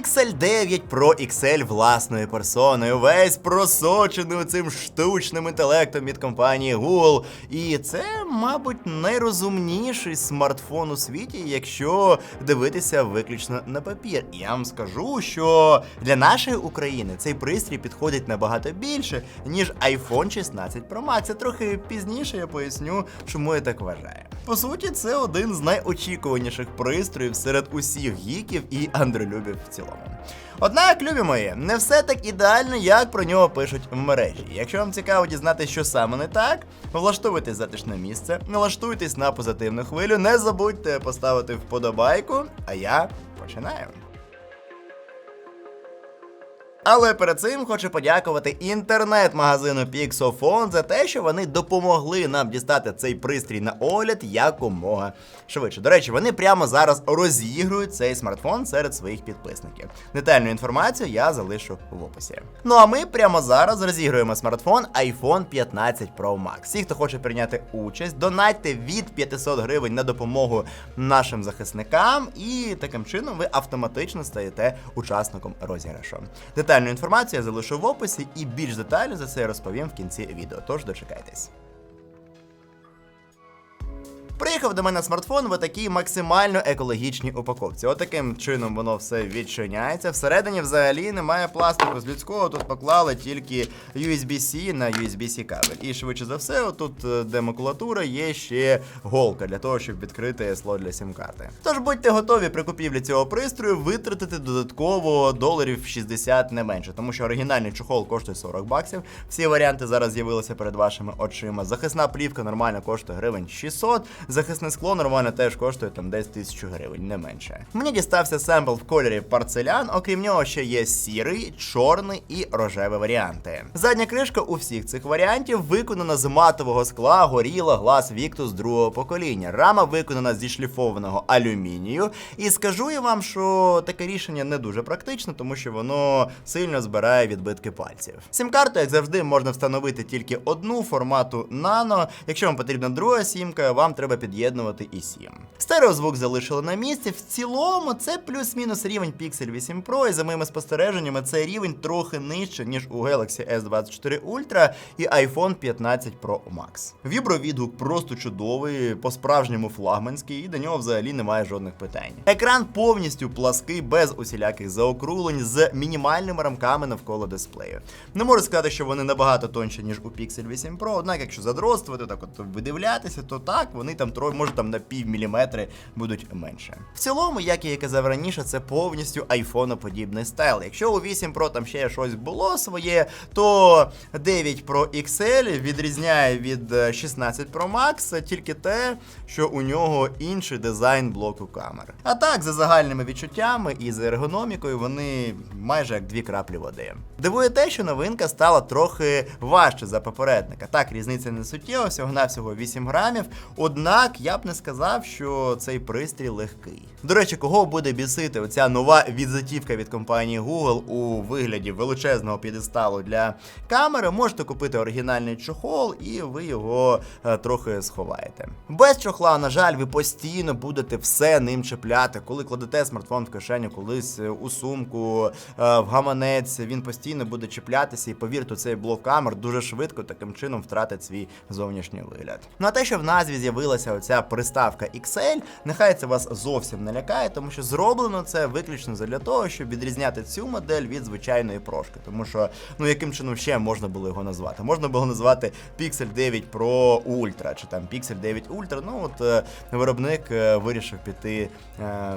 Pixel 9 Pro XL власною персоною, весь просочений цим штучним інтелектом від компанії Google. І це, мабуть, найрозумніший смартфон у світі, якщо дивитися виключно на папір. І я вам скажу, що для нашої України цей пристрій підходить набагато більше, ніж iPhone 16 Pro Max. Це трохи пізніше я поясню, чому я так вважаю. По суті, це один з найочікуваніших пристроїв серед усіх гіків і андролюбів в цілому. Однак, любі мої, не все так ідеально, як про нього пишуть в мережі. Якщо вам цікаво дізнатися, що саме не так, влаштуйтесь затишне місце, налаштуйтесь на позитивну хвилю, не забудьте поставити вподобайку, а я починаю. Але перед цим хочу подякувати інтернет-магазину Pixofon за те, що вони допомогли нам дістати цей пристрій на огляд якомога швидше. До речі, вони прямо зараз розігрують цей смартфон серед своїх підписників. Детальну інформацію я залишу в описі. Ну а ми прямо зараз розігруємо смартфон iPhone 15 Pro Max. Всі, хто хоче прийняти участь, донатьте від 500 гривень на допомогу нашим захисникам, і таким чином ви автоматично стаєте учасником розіграшу. Детальну інформацію я залишу в описі і більш детально за це розповім в кінці відео. Тож дочекайтесь. Приїхав до мене смартфон в такій максимально екологічній упаковці. Отаким чином воно все відчиняється. Всередині взагалі немає пластику з людського. Тут поклали тільки USB-C на USB-C кабель. І швидше за все, отут, е, де макулатура, є ще голка для того, щоб відкрити слот для сім-карти. Тож будьте готові при купівлі цього пристрою витратити додатково доларів 60 не менше, тому що оригінальний чохол коштує 40 баксів. Всі варіанти зараз з'явилися перед вашими очима. Захисна плівка нормально коштує гривень 600. Захисне скло нормально теж коштує там десь 1000 гривень, не менше. Мені дістався семпл в кольорі порцелян, окрім нього ще є сірий, чорний і рожевий варіанти. Задня кришка у всіх цих варіантів виконана з матового скла горіла глаз Victus другого покоління. Рама виконана зі шліфованого алюмінію. І скажу я вам, що таке рішення не дуже практично, тому що воно сильно збирає відбитки пальців. Сім-карту, як завжди, можна встановити тільки одну формату нано. Якщо вам потрібна друга сімка, вам треба під'єднувати і сім. Стереозвук залишили на місці. В цілому це плюс-мінус рівень Pixel 8 Pro, і за моїми спостереженнями, цей рівень трохи нижче, ніж у Galaxy S24 Ultra і iPhone 15 Pro Max. Вібровідгук просто чудовий, по-справжньому флагманський, і до нього взагалі немає жодних питань. Екран повністю плаский, без усіляких заокруглень, з мінімальними рамками навколо дисплею. Не можу сказати, що вони набагато тонші, ніж у Pixel 8 Pro, однак, якщо задротствувати, так от видивлятися, то так, вони там троє, може там на пів міліметри будуть менше. В цілому, як я і казав раніше, це повністю айфоноподібний стайл. Якщо у 8 Pro там ще щось було своє, то 9 Pro XL відрізняє від е, 16 Pro Max тільки те, що у нього інший дизайн блоку камер. А так, за загальними відчуттями і за ергономікою, вони майже як дві краплі води. Дивує те, що новинка стала трохи важче за попередника. Так, різниця не суттєва, всього навсього 8 грамів. Однак я б не сказав, що цей пристрій легкий. До речі, кого буде бісити оця нова візитівка від компанії Google у вигляді величезного підесталу для камери, можете купити оригінальний чохол, і ви його е, трохи сховаєте. Без чохла, на жаль, ви постійно будете все ним чіпляти, коли кладете смартфон в кишеню, колись е, у сумку, е, в гаманець, він постійно буде чіплятися, і повірте, цей блок камер дуже швидко таким чином втратить свій зовнішній вигляд. Ну а те, що в назві з'явилася оця приставка XL, нехай це вас зовсім не лякає, тому що зроблено це виключно для того, щоб відрізняти цю модель від звичайної прошки. Тому що, ну яким чином ще можна було його назвати? Можна було назвати Pixel 9 Pro Ultra чи там Pixel 9 Ultra. Ну от е, виробник е, вирішив піти е,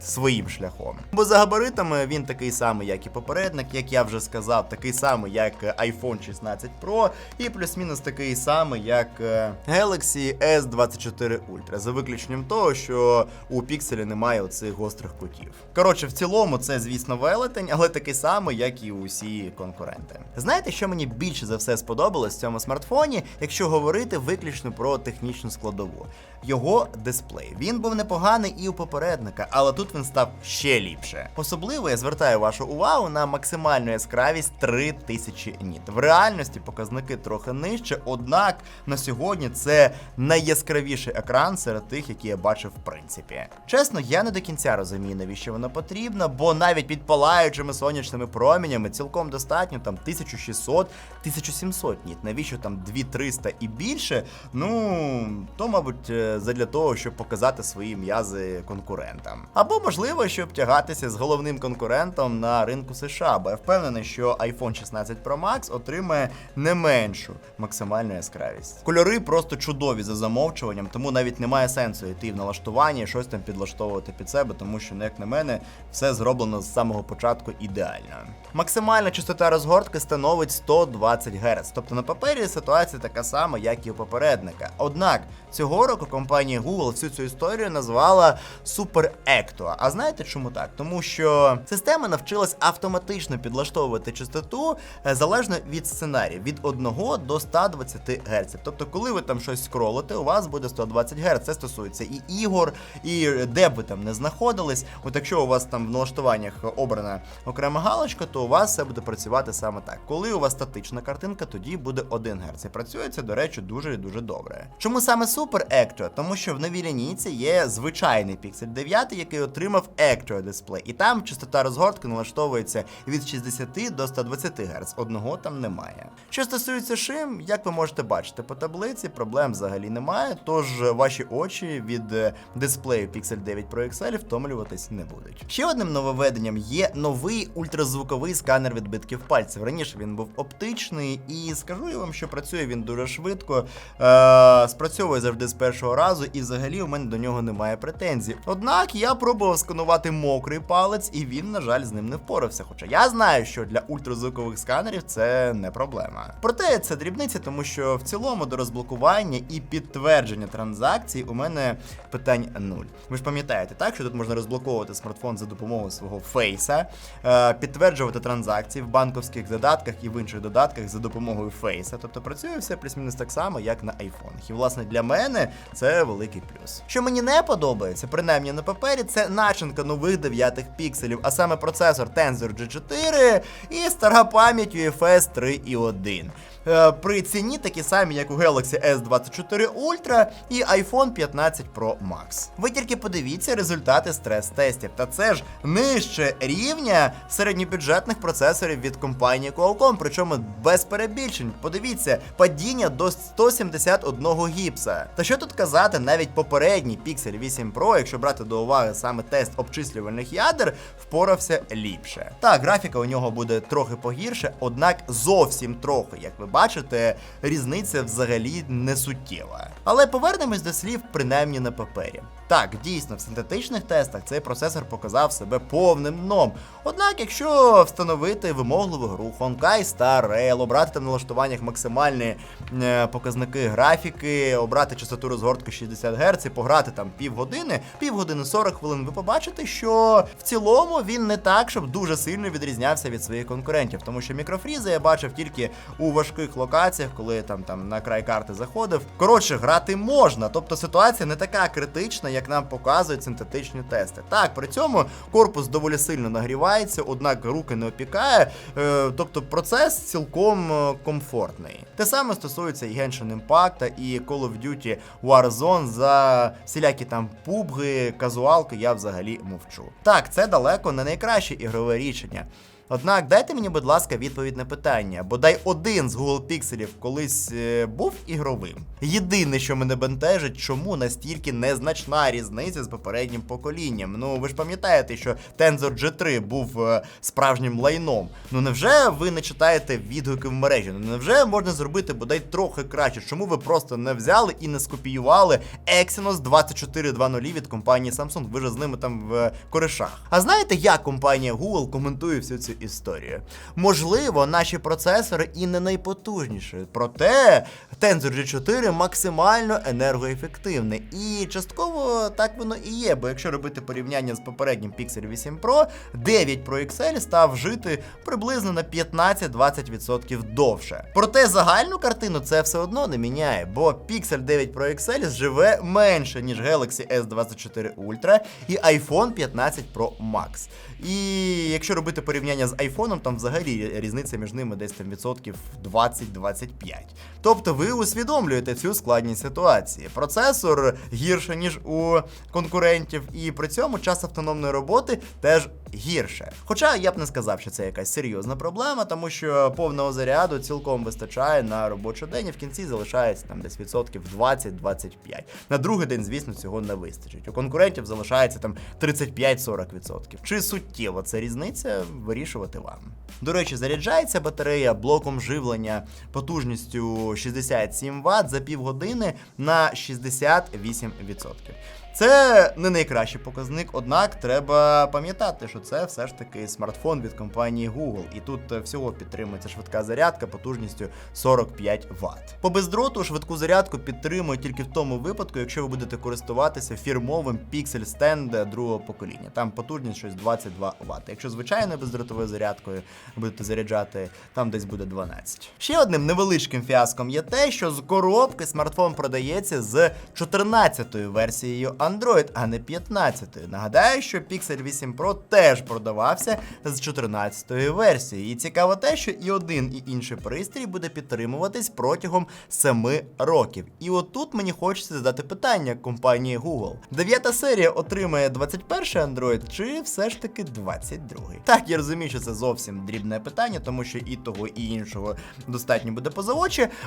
своїм шляхом. Бо за габаритами він такий самий, як і попередник, як я вже сказав, такий самий, як iPhone 16 Pro, і плюс-мінус такий самий, як е, Galaxy S24 Ultra, за виключенням того, що у Pixel немає оцих гострих кутів. Коротше, в цілому, це, звісно, велетень, але такий самий, як і усі конкуренти. Знаєте, що мені більше за все сподобалось в цьому смартфоні, якщо говорити виключно про технічну складову? Його дисплей. Він був непоганий і у попередника, але тут він став ще ліпше. Особливо я звертаю вашу увагу на максимальну яскравість 3000 ніт. В реальності показники трохи нижче, однак на сьогодні це найяскравіше найяскравіший екран серед тих, які я бачив в принципі. Чесно, я не до кінця розумію, навіщо воно потрібно, бо навіть під палаючими сонячними промінями цілком достатньо там 1600, 1700 ніт. Навіщо там 2300 і більше? Ну, то, мабуть, е, задля того, щоб показати свої м'язи конкурентам. Або, можливо, щоб тягатися з головним конкурентом на ринку США, бо я впевнений, що iPhone 16 Pro Max отримає не меншу максимальну яскравість. Кольори просто чудові за замовчуванням, тому навіть немає сенсу йти в налаштування щось там підлаштовувати під себе, тому що, ну, як на мене, все зроблено з самого початку ідеально. Максимальна частота розгортки становить 120 Гц, тобто на папері ситуація така сама, як і у попередника. Однак цього року компанія Google всю цю історію назвала Super Ecto. А знаєте чому так? Тому що система навчилась автоматично підлаштовувати частоту е, залежно від сценарію від 1 до 120 Гц. Тобто, коли ви там щось скролите, у вас буде 120 Гц. Це стосується і ігор, і де б ви там не знаходились. От якщо у вас там в налаштуваннях обрана окрема галочка, то у вас все буде працювати саме так. Коли у вас статична картинка, тоді буде 1 Гц. І працює це, до речі, дуже і дуже добре. Чому саме Super Actio? Тому що в новій лінійці є звичайний Pixel 9, який отримав Actio дисплей, і там частота розгортки налаштовується від 60 до 120 Гц. Одного там немає. Що стосується шим, як ви можете бачити по таблиці, проблем взагалі немає, тож ваші очі від е, дисплею Pixel 9 Pro XL втомлюватись не будуть. Ще одним нововведенням є новий ультразвуковий сканер відбитків пальців. Раніше він був оптичний, і скажу я вам, що працює він дуже швидко, е- спрацьовує завжди з першого разу, і взагалі у мене до нього немає претензій. Однак я пробував сканувати мокрий палець, і він, на жаль, з ним не впорався. Хоча я знаю, що для ультразвукових сканерів це не проблема. Проте це дрібниця, тому що в цілому до розблокування і підтвердження транзакцій у мене питань нуль. Ви ж пам'ятаєте, так що тут можна розблоковувати смартфон за допомогою свого фейса, підтверджувати транзакції в банковських додатках і в інших додатках за допомогою фейса. Тобто працює все плюс-мінус так само, як на айфонах. І власне для мене це великий плюс. Що мені не подобається, принаймні на папері, це начинка нових дев'ятих пікселів, а саме процесор Tensor G4 і стара пам'ять UFS 3.1. Е, При ціні такі самі, як у Galaxy S24 Ultra і iPhone 15 Pro Max. Ви тільки подивіться результати стрес-тестів, та це ж нижче рівня середньобюджетних процесорів від компанії Qualcomm, причому без перебільшень. Подивіться, падіння до 171 гіпса. Та що тут казати, навіть попередній Pixel 8 Pro, якщо брати до уваги саме тест обчислювальних ядер, впорався ліпше. Так, графіка у нього буде трохи погірше, однак зовсім трохи, як ви бачите, різниця взагалі не суттєва. Але повернемось до слів, принаймні на папері. Так, дійсно, в синтетичних тестах цей процесор показав себе повним дном. Однак, якщо встановити вимогливу гру Honkai Star Rail, обрати там налаштуваннях максимальні е, показники графіки, обрати частоту розгортки 60 Гц і пограти там півгодини, півгодини 40 хвилин, ви побачите, що в цілому він не так, щоб дуже сильно відрізнявся від своїх конкурентів, тому що мікрофрізи я бачив тільки у важких локаціях, коли там там на край карти заходив. Коротше, грати можна, тобто ситуація не така критична, як нам показують синтетичні тести. Так, при цьому корпус доволі сильно нагрівається, однак руки не опікає. Е, тобто процес цілком е, комфортний. Те саме стосується і Genshin Impact, і Call of Duty Warzone за всілякі там пубги, казуалки, я взагалі мовчу. Так, це далеко не найкраще ігрове рішення. Однак дайте мені, будь ласка, відповідь на питання. Бодай один з Google Pixelів колись е, був ігровим. Єдине, що мене бентежить, чому настільки незначна різниця з попереднім поколінням. Ну ви ж пам'ятаєте, що Tensor G3 був е, справжнім лайном. Ну невже ви не читаєте відгуки в мережі? Ну невже можна зробити бодай трохи краще? Чому ви просто не взяли і не скопіювали Exynos 2420 від компанії Samsung? Ви ж з ними там в е, коришах. А знаєте, як компанія Google коментує всю цю історію? Можливо, наші процесори і не найпотужніші, проте Tensor G4 максимально енергоефективний. І частково так воно і є, бо якщо робити порівняння з попереднім Pixel 8 Pro, 9 Pro XL став жити приблизно на 15-20% довше. Проте загальну картину це все одно не міняє, бо Pixel 9 Pro XL живе менше, ніж Galaxy S24 Ultra і iPhone 15 Pro Max. І якщо робити порівняння порівняння з айфоном, там взагалі різниця між ними десь там відсотків 20-25. Тобто ви усвідомлюєте цю складність ситуації. Процесор гірше, ніж у конкурентів, і при цьому час автономної роботи теж гірше. Хоча я б не сказав, що це якась серйозна проблема, тому що повного заряду цілком вистачає на робочий день, і в кінці залишається там десь відсотків 20-25. На другий день, звісно, цього не вистачить. У конкурентів залишається там 35-40%. Чи суттєво це різниця, вирішувати вам. До речі, заряджається батарея блоком живлення потужністю 67 Вт за півгодини на 68%. Це не найкращий показник, однак треба пам'ятати, що це все ж таки смартфон від компанії Google, і тут е, всього підтримується швидка зарядка потужністю 45 Вт. По бездроту швидку зарядку підтримують тільки в тому випадку, якщо ви будете користуватися фірмовим Pixel Stand другого покоління. Там потужність щось 22 Вт. Якщо звичайною бездротовою зарядкою будете заряджати, там десь буде 12. Ще одним невеличким фіаском є те, що з коробки смартфон продається з 14-ю версією Android, а не 15-ї. Нагадаю, що Pixel 8 Pro теж продавався з 14-ї версії. І цікаво те, що і один, і інший пристрій буде підтримуватись протягом 7 років. І отут мені хочеться задати питання компанії Google. Дев'ята серія отримає 21-й Android чи все ж таки 22-й? Так, я розумію, що це зовсім дрібне питання, тому що і того, і іншого достатньо буде поза.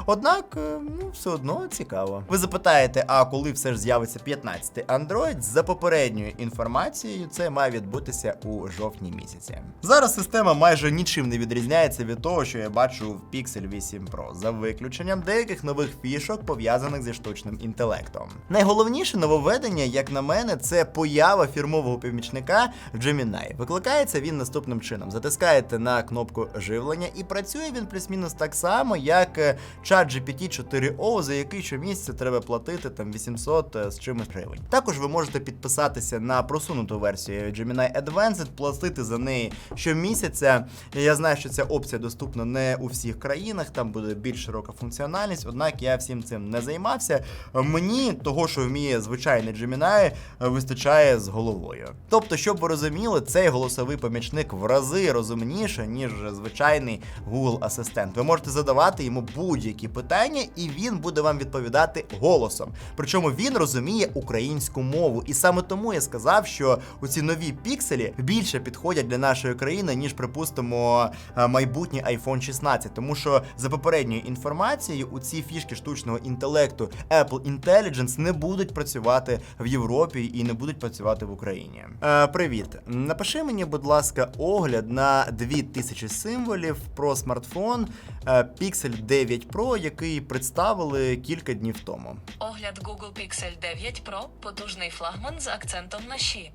Однак, е, ну, все одно цікаво. Ви запитаєте, а коли все ж з'явиться 15-й Android? За попередньою інформацією, це має відбутися у жовтні місяці. Зараз система майже нічим не відрізняється від того, що я бачу в Pixel 8 Pro, за виключенням деяких нових фішок, пов'язаних зі штучним інтелектом. Найголовніше нововведення, як на мене, це поява фірмового помічника Gemini. Викликається він наступним чином: затискаєте на кнопку живлення, і працює він плюс-мінус так само, як е, чат GPT 4O, за який щомісяця треба платити там 800 з чимось гривень. Також ви можете підписатися на просунуту версію Gemini Advanced, платити за неї щомісяця. Я знаю, що ця опція доступна не у всіх країнах, там буде більш широка функціональність, однак я всім цим не займався. Мені того, що вміє звичайний Gemini, вистачає з головою. Тобто, щоб ви розуміли, цей голосовий помічник в рази розумніше, ніж звичайний Google Асистент. Ви можете задавати йому будь-які питання, і він буде вам відповідати голосом. Причому він розуміє українську мову. І саме тому я сказав, що у ці нові пікселі більше підходять для нашої країни, ніж, припустимо, е, майбутній iPhone 16. Тому що за попередньою інформацією, у ці фішки штучного інтелекту Apple Intelligence не будуть працювати в Європі і не будуть працювати в Україні. Е, привіт, напиши мені, будь ласка, огляд на 2000 символів про смартфон е, Pixel 9 Pro, який представили кілька днів тому. Огляд Google Pixel 9 Pro – потужний флагман з акцентом на ші.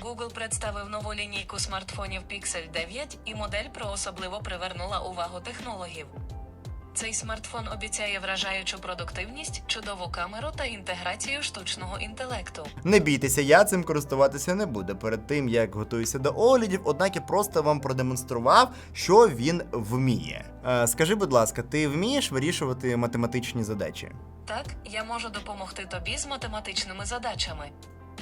Google представив нову лінійку смартфонів Pixel 9 і модель про особливо привернула увагу технологів. Цей смартфон обіцяє вражаючу продуктивність, чудову камеру та інтеграцію штучного інтелекту. Не бійтеся, я цим користуватися не буду перед тим, як готуюся до оглядів, однак я просто вам продемонстрував, що він вміє. Е, скажи, будь ласка, ти вмієш вирішувати математичні задачі? Так, я можу допомогти тобі з математичними задачами.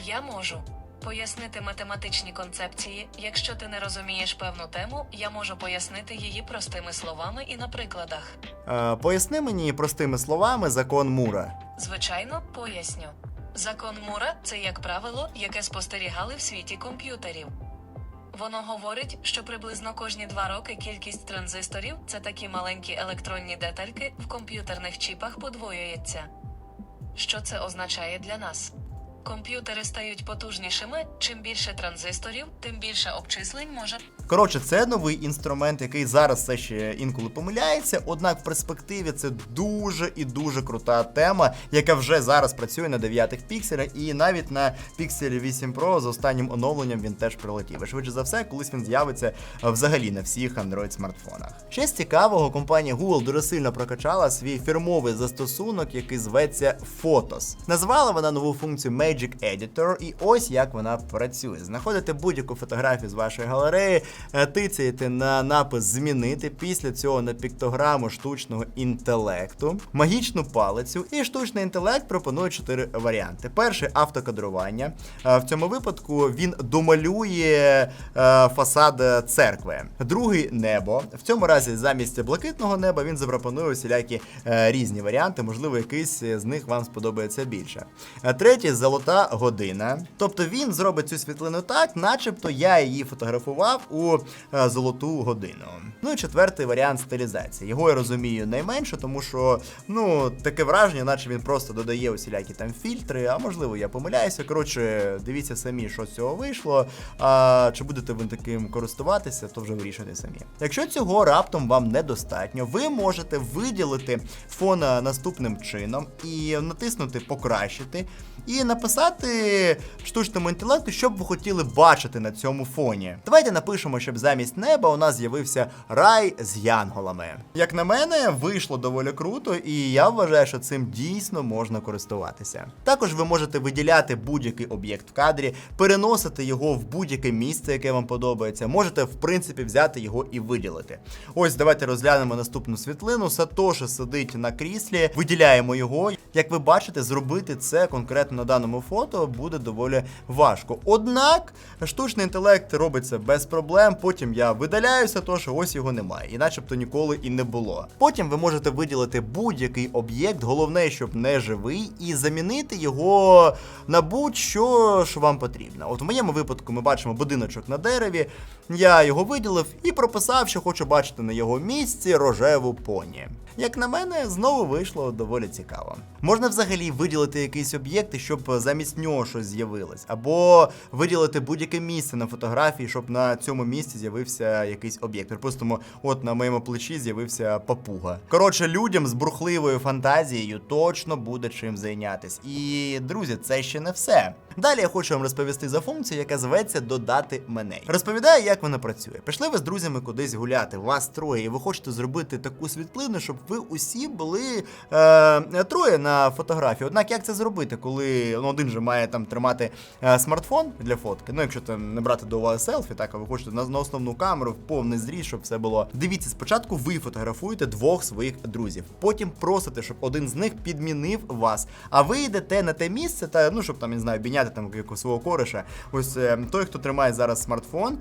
Я можу пояснити математичні концепції. Якщо ти не розумієш певну тему, я можу пояснити її простими словами і на прикладах. Е, поясни мені простими словами закон Мура. Звичайно, поясню. Закон Мура це як правило, яке спостерігали в світі комп'ютерів. Воно говорить, що приблизно кожні два роки кількість транзисторів це такі маленькі електронні детальки в комп'ютерних чіпах подвоюється. Що це означає для нас? Комп'ютери стають потужнішими. Чим більше транзисторів, тим більше обчислень може Коротше, це новий інструмент, який зараз все ще інколи помиляється. Однак в перспективі це дуже і дуже крута тема, яка вже зараз працює на 9 пікселях, і навіть на Pixel 8 Pro з останнім оновленням він теж прилетів. Швидше за все, колись він з'явиться взагалі на всіх Android смартфонах. Ще з цікавого, компанія Google дуже сильно прокачала свій фірмовий застосунок, який зветься Photos. Назвала вона нову функцію Magic Editor, і ось як вона працює. Знаходите будь-яку фотографію з вашої галереї, е, тицяєте на напис Змінити. Після цього на піктограму штучного інтелекту, магічну палицю, і штучний інтелект пропонує чотири варіанти. Перший автокадрування. Е, В цьому випадку він домалює е, фасад церкви. Другий небо. В цьому разі замість блакитного неба він запропонує всілякі е, різні варіанти. Можливо, якийсь з них вам сподобається більше. Третій золота година. Тобто він зробить цю світлину так, начебто я її фотографував у е, золоту годину. Ну і четвертий варіант стилізації. Його я розумію найменше, тому що ну таке враження, наче він просто додає усілякі там фільтри, а можливо я помиляюся. Коротше, дивіться самі, що з цього вийшло. А чи будете ви таким користуватися, то вже вирішуйте самі. Якщо цього раптом вам недостатньо, ви можете виділити фон е, наступним чином і натиснути Покращити, і написати штучному інтелекту, що б ви хотіли бачити на цьому фоні. Давайте напишемо, щоб замість неба у нас з'явився рай з янголами. Як на мене, вийшло доволі круто, і я вважаю, що цим дійсно можна користуватися. Також ви можете виділяти будь-який об'єкт в кадрі, переносити його в будь-яке місце, яке вам подобається. Можете, в принципі, взяти його і виділити. Ось давайте розглянемо наступну світлину. Сатоша сидить на кріслі, виділяємо його. Як ви бачите, зробити це конкретно на даному фото буде доволі важко. Однак штучний інтелект робиться без проблем. Потім я видаляюся, тож ось його немає, і начебто ніколи і не було. Потім ви можете виділити будь-який об'єкт, головне, щоб не живий, і замінити його на будь-що, що вам потрібно. От в моєму випадку ми бачимо будиночок на дереві. Я його виділив і прописав, що хочу бачити на його місці рожеву поні. Як на мене, знову вийшло доволі цікаво. Можна взагалі виділити якийсь об'єкт, щоб замість нього щось з'явилось, або виділити будь-яке місце на фотографії, щоб на цьому місці з'явився якийсь об'єкт. Припустимо, от на моєму плечі з'явився папуга. Коротше, людям з бурхливою фантазією точно буде чим зайнятись. І друзі, це ще не все. Далі я хочу вам розповісти за функцію, яка зветься додати мене. Розповідаю, як вона працює. Пішли ви з друзями кудись гуляти, вас троє, і ви хочете зробити таку світлину, щоб ви усі були е, троє на фотографії. Однак як це зробити, коли ну, один же має там тримати е, смартфон для фотки? Ну, якщо там не брати до уваги селфі, так а ви хочете на, на основну камеру в повний зріз, щоб все було. Дивіться, спочатку ви фотографуєте двох своїх друзів, потім просите, щоб один з них підмінив вас. А ви йдете на те місце, та ну щоб там не знаю, бійняти там якогось свого кореша. Ось е, той, хто тримає зараз смартфон, е,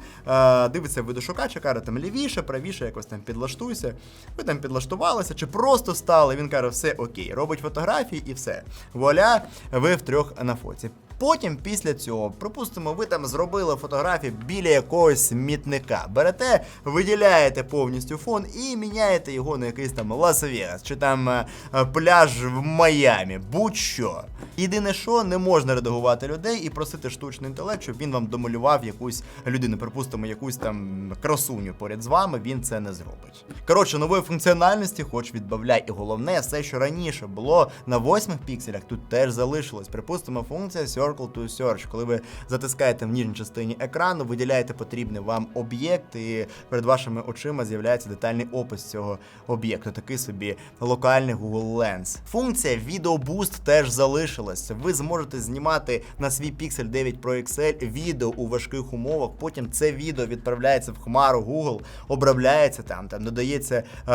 дивиться видошукач, каже там лівіше, правіше, якось там підлаштуйся. Ви там підлаштувалися, чи просто стали. Він каже, все окей, робить фотографії і все. Вуаля, ви втрьох на фоці. Потім, після цього, припустимо, ви там зробили фотографію біля якогось смітника. Берете, виділяєте повністю фон і міняєте його на якийсь там Лас-Вегас чи там е, е, пляж в Майамі, будь-що. Єдине, що не можна редагувати людей і просити штучний інтелект, щоб він вам домалював якусь людину, припустимо, якусь там красуню поряд з вами, він це не зробить. Коротше, нової функціональності хоч відбавляй. І головне, все, що раніше було на восьмих пікселях, тут теж залишилось. Припустимо, функція Circle to Search. Коли ви затискаєте в нижній частині екрану, виділяєте потрібний вам об'єкт, і перед вашими очима з'являється детальний опис цього об'єкту. Такий собі локальний Google Lens. Функція Video Boost теж залишилась. Ви зможете знімати на свій Pixel 9 Pro XL відео у важких умовах. Потім це відео відправляється в хмару Google, обробляється там, там додається е,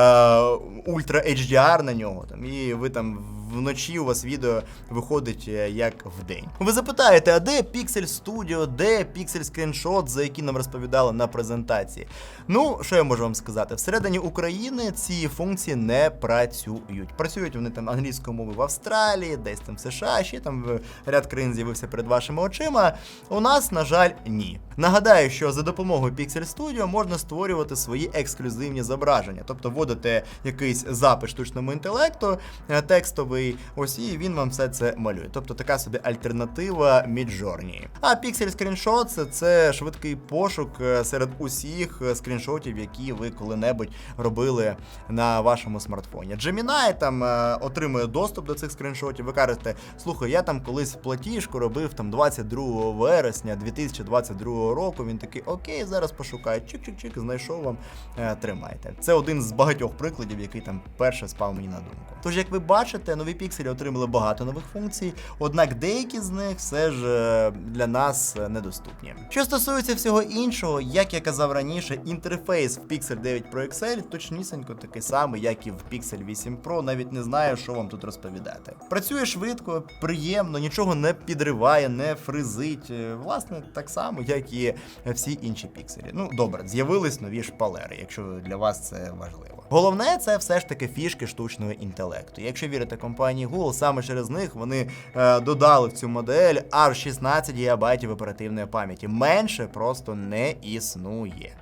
Ultra HDR на нього. Там, і ви там вночі у вас відео виходить е, як вдень. Ви запитаєте, а де Pixel Studio, де Pixel Screenshot, за які нам розповідали на презентації? Ну, що я можу вам сказати? Всередині України ці функції не працюють. Працюють вони там англійською мовою в Австралії, десь там в США, ще там ряд країн з'явився перед вашими очима. У нас, на жаль, ні. Нагадаю, що за допомогою Pixel Studio можна створювати свої ексклюзивні зображення, тобто вводити якийсь запит штучному інтелекту, е, текстовий, ось і він вам все це малює. Тобто така собі альтернатива Midjourney. А Pixel Screenshot це, швидкий пошук е, серед усіх е, скріншотів, які ви коли-небудь робили на вашому смартфоні. Gemini там е, отримує доступ до цих скріншотів. Ви кажете, слухай, я там колись платіжку робив там 22 вересня 2022 року. Він такий, окей, зараз пошукаю. Чик-чик-чик, знайшов вам, тримайте. Це один з багатьох прикладів, який там перше спав мені на думку. Тож, як ви бачите, нові пікселі отримали багато нових функцій, однак деякі з них все ж е, для нас недоступні. Що стосується всього іншого, як я казав раніше, інтерфейс в Pixel 9 Pro XL точнісінько такий самий, як і в Pixel 8 Pro. Навіть не знаю, що вам тут розповідати. Працює швидко, приємно, нічого не підриває, не фризить. Е, Власне, так само, як і всі інші пікселі. Ну, добре, з'явились нові шпалери, якщо для вас це важливо. Головне, це все ж таки фішки штучного інтелекту. Якщо вірити компанії Google, саме через них вони е, додали в цю модель аж 16 ГБ оперативної пам'яті. Менше просто не існує.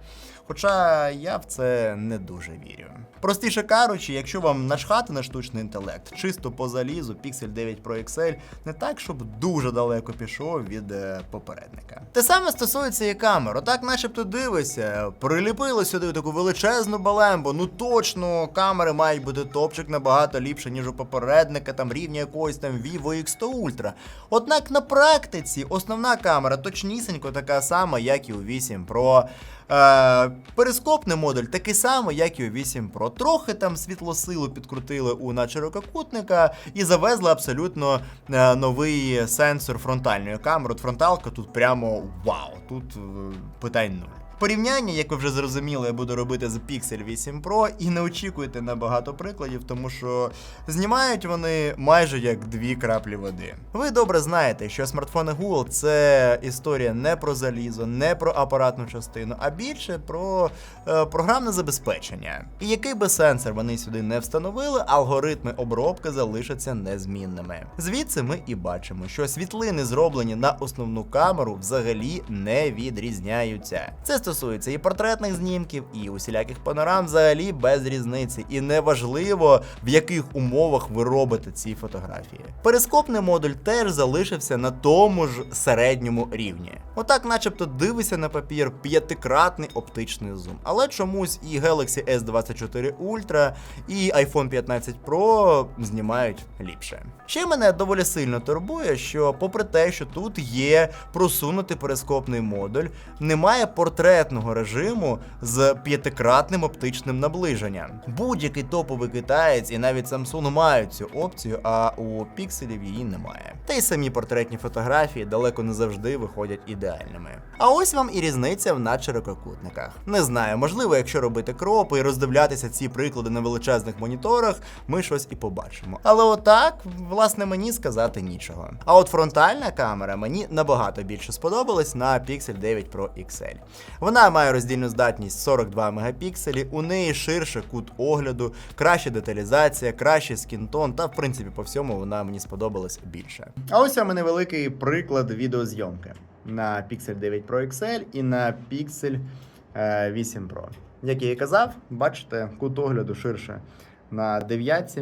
Хоча я в це не дуже вірю. Простіше кажучи, якщо вам начхати на штучний інтелект, чисто по залізу, Pixel 9 Pro XL не так, щоб дуже далеко пішов від е, попередника. Те саме стосується і камер. Отак, начебто, дивишся, приліпили сюди таку величезну балембу. Ну точно, камери мають бути топчик набагато ліпше, ніж у попередника, там рівня якогось там Vivo X100 Ultra. Однак на практиці основна камера точнісінько така сама, як і у 8 Pro. Е, перископний модуль такий самий, як і у 8 Pro. Трохи там світлосилу підкрутили у начерококутника і завезли абсолютно е, новий сенсор фронтальної камери. От фронталка тут прямо вау, тут е, питань нуль. Порівняння, як ви вже зрозуміли, я буду робити з Pixel 8 Pro, і не очікуйте на багато прикладів, тому що знімають вони майже як дві краплі води. Ви добре знаєте, що смартфони Google це історія не про залізо, не про апаратну частину, а більше про е, програмне забезпечення. І який би сенсор вони сюди не встановили, алгоритми обробки залишаться незмінними. Звідси ми і бачимо, що світлини, зроблені на основну камеру, взагалі не відрізняються. Це стосується і портретних знімків, і усіляких панорам взагалі без різниці. І неважливо, в яких умовах ви робите ці фотографії. Перископний модуль теж залишився на тому ж середньому рівні. Отак, начебто, дивися на папір п'ятикратний оптичний зум. Але чомусь і Galaxy S24 Ultra, і iPhone 15 Pro знімають ліпше. Ще мене доволі сильно турбує, що попри те, що тут є просунутий перископний модуль, немає портретного режиму з п'ятикратним оптичним наближенням. Будь-який топовий китаєць і навіть Samsung мають цю опцію, а у пікселів її немає. Та й самі портретні фотографії далеко не завжди виходять ідеальними. А ось вам і різниця в надширококутниках. Не знаю, можливо, якщо робити кропи і роздивлятися ці приклади на величезних моніторах, ми щось і побачимо. Але отак, власне, мені сказати нічого. А от фронтальна камера мені набагато більше сподобалась на Pixel 9 Pro XL. Вона має роздільну здатність 42 мегапікселі, у неї ширше кут огляду, краща деталізація, кращий скінтон, та в принципі по всьому вона мені сподобалась більше. А ось у мене великий приклад відеозйомки на Pixel 9 Pro XL і на Pixel е, 8 Pro. Як я і казав, бачите, кут огляду ширше на 9.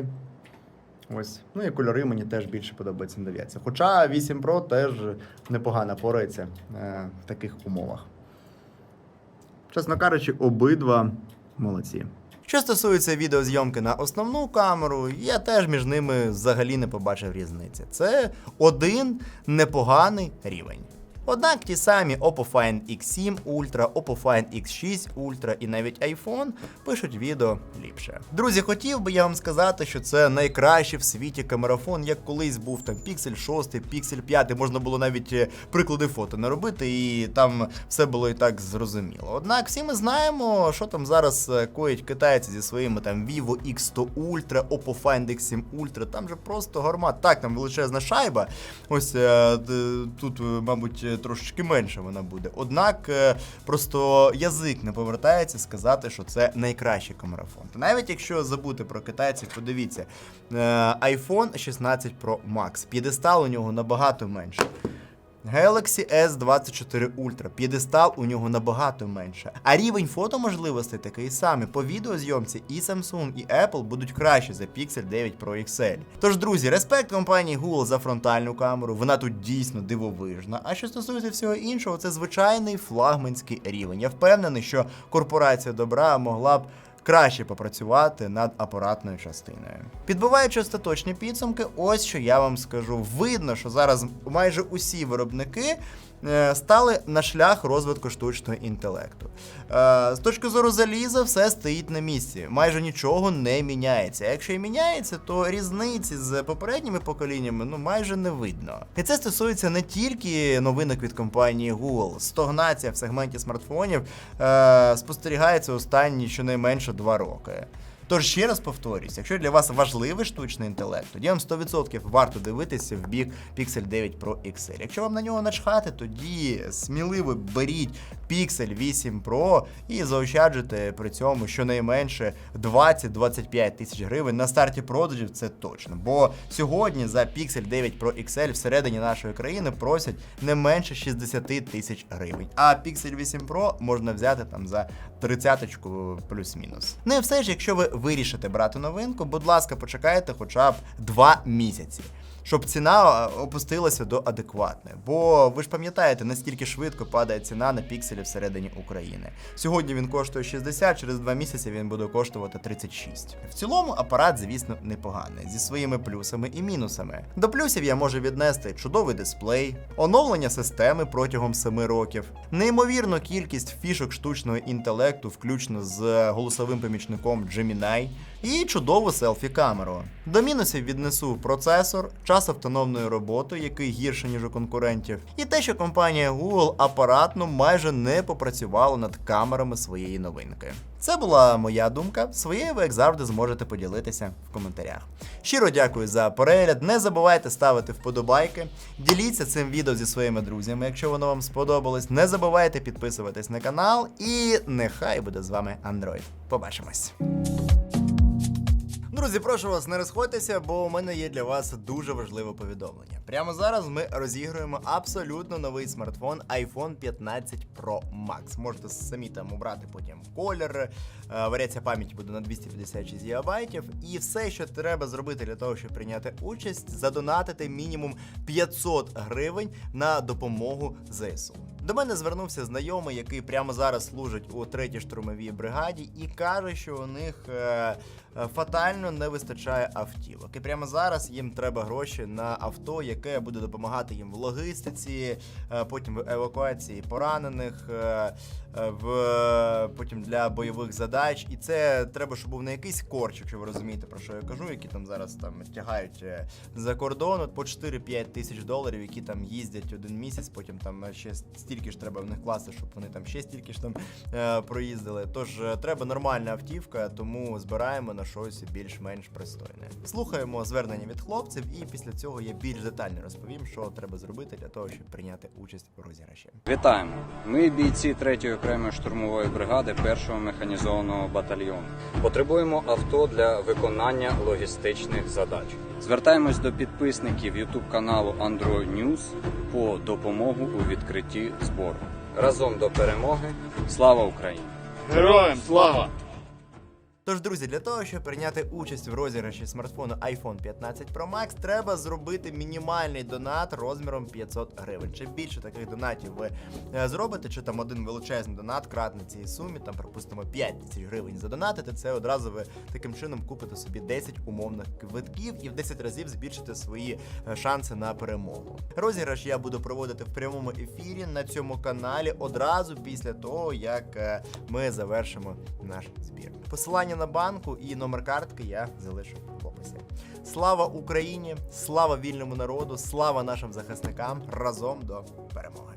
Ось. Ну і кольори мені теж більше подобаються на 9. Хоча 8 Pro теж непогано порається е, в таких умовах. Чесно кажучи, обидва молодці. Що стосується відеозйомки на основну камеру, я теж між ними взагалі не побачив різниці. Це один непоганий рівень. Однак ті самі Oppo Find X7 Ultra, Oppo Find X6 Ultra і навіть iPhone пишуть відео ліпше. Друзі, хотів би я вам сказати, що це найкращий в світі камерафон, як колись був там Pixel 6, Pixel 5, можна було навіть е, приклади фото наробити, і там все було і так зрозуміло. Однак всі ми знаємо, що там зараз е, коять китайці зі своїми там Vivo X100 Ultra, Oppo Find X7 Ultra, там же просто гармат. Так, там величезна шайба. Ось е, тут, мабуть, трошечки менше вона буде. Однак е, просто язик не повертається сказати, що це найкращий камерафон. Та навіть якщо забути про китайців, подивіться, е, iPhone 16 Pro Max, п'єдестал у нього набагато менше. Galaxy S24 Ultra, п'єдестал у нього набагато менше. А рівень фотоможливостей такий самий. По відеозйомці і Samsung, і Apple будуть краще за Pixel 9 Pro XL. Тож, друзі, респект компанії Google за фронтальну камеру, вона тут дійсно дивовижна. А що стосується всього іншого, це звичайний флагманський рівень. Я впевнений, що корпорація добра могла б краще попрацювати над апаратною частиною. Підбиваючи остаточні підсумки, ось що я вам скажу. Видно, що зараз майже усі виробники стали на шлях розвитку штучного інтелекту. Е, З точки зору заліза, все стоїть на місці. Майже нічого не міняється. Якщо і міняється, то різниці з попередніми поколіннями ну майже не видно. І це стосується не тільки новинок від компанії Google. Стогнація в сегменті смартфонів е, спостерігається останні щонайменше два роки. Тож ще раз повторюсь, якщо для вас важливий штучний інтелект, тоді вам 100% варто дивитися в бік Pixel 9 Pro XL. Якщо вам на нього начхати, тоді сміливо беріть Pixel 8 Pro і заощаджуйте при цьому щонайменше 20-25 тисяч гривень на старті продажів, це точно. Бо сьогодні за Pixel 9 Pro XL всередині нашої країни просять не менше 60 тисяч гривень. А Pixel 8 Pro можна взяти там за 30 плюс-мінус. Ну і все ж, якщо ви вирішите брати новинку, будь ласка, почекайте хоча б 2 місяці. Щоб ціна е, опустилася до адекватної. Бо ви ж пам'ятаєте, наскільки швидко падає ціна на пікселі всередині України. Сьогодні він коштує 60, через 2 місяці він буде коштувати 36. В цілому апарат, звісно, непоганий, зі своїми плюсами і мінусами. До плюсів я можу віднести чудовий дисплей, оновлення системи протягом 7 років, неймовірну кількість фішок штучного інтелекту, включно з голосовим помічником Gemini, і чудову селфі-камеру. До мінусів віднесу процесор, час автономної роботи, який гірше, ніж у конкурентів, і те, що компанія Google апаратно майже не попрацювала над камерами своєї новинки. Це була моя думка. Своєю ви, як завжди, зможете поділитися в коментарях. Щиро дякую за перегляд. Не забувайте ставити вподобайки. Діліться цим відео зі своїми друзями, якщо воно вам сподобалось. Не забувайте підписуватись на канал, і нехай буде з вами Android. Побачимось. Друзі, прошу вас, не розходьтеся, бо у мене є для вас дуже важливе повідомлення. Прямо зараз ми розігруємо абсолютно новий смартфон iPhone 15 Pro Max. Можете самі там обрати потім колір, е, варіація пам'яті буде на 256 ГБ. І все, що треба зробити для того, щоб прийняти участь, задонатити мінімум 500 гривень на допомогу ЗСУ. До мене звернувся знайомий, який прямо зараз служить у третій штурмовій бригаді, і каже, що у них е, е, фатально не вистачає автівок. І прямо зараз їм треба гроші на авто, яке буде допомагати їм в логістиці, е, потім в евакуації поранених, е, в потім для бойових задач. І це треба, щоб був не якийсь корч, якщо ви розумієте про що я кажу, які там зараз там тягають е, за кордон от по 4-5 тисяч доларів, які там їздять один місяць, потім там ще стільки ж треба в них класти, щоб вони там ще стільки ж там е, проїздили. Тож е, треба нормальна автівка, тому збираємо на щось більш-менш пристойне. Слухаємо звернення від хлопців, і після цього я більш детально розповім, що треба зробити для того, щоб прийняти участь у розіграші. Вітаємо! Ми бійці 3-ї окремої штурмової бригади 1-го механізованого батальйону. Потребуємо авто для виконання логістичних задач. Звертаємось до підписників YouTube каналу Android News по допомогу у відкритті збору. Разом до перемоги. Слава Україні! Героям слава! Тож, друзі, для того, щоб прийняти участь в розіграші смартфону iPhone 15 Pro Max, треба зробити мінімальний донат розміром 500 гривень. Чим більше таких донатів ви е, зробите, чи там один величезний донат кратний цій сумі, там припустимо 5 тисяч гривень задонатите, це одразу ви таким чином купите собі 10 умовних квитків і в 10 разів збільшите свої е, шанси на перемогу. Розіграш я буду проводити в прямому ефірі на цьому каналі одразу після того, як е, ми завершимо наш збір. Посилання на банку і номер картки я залишу в описі. Слава Україні! Слава вільному народу! Слава нашим захисникам! Разом до перемоги!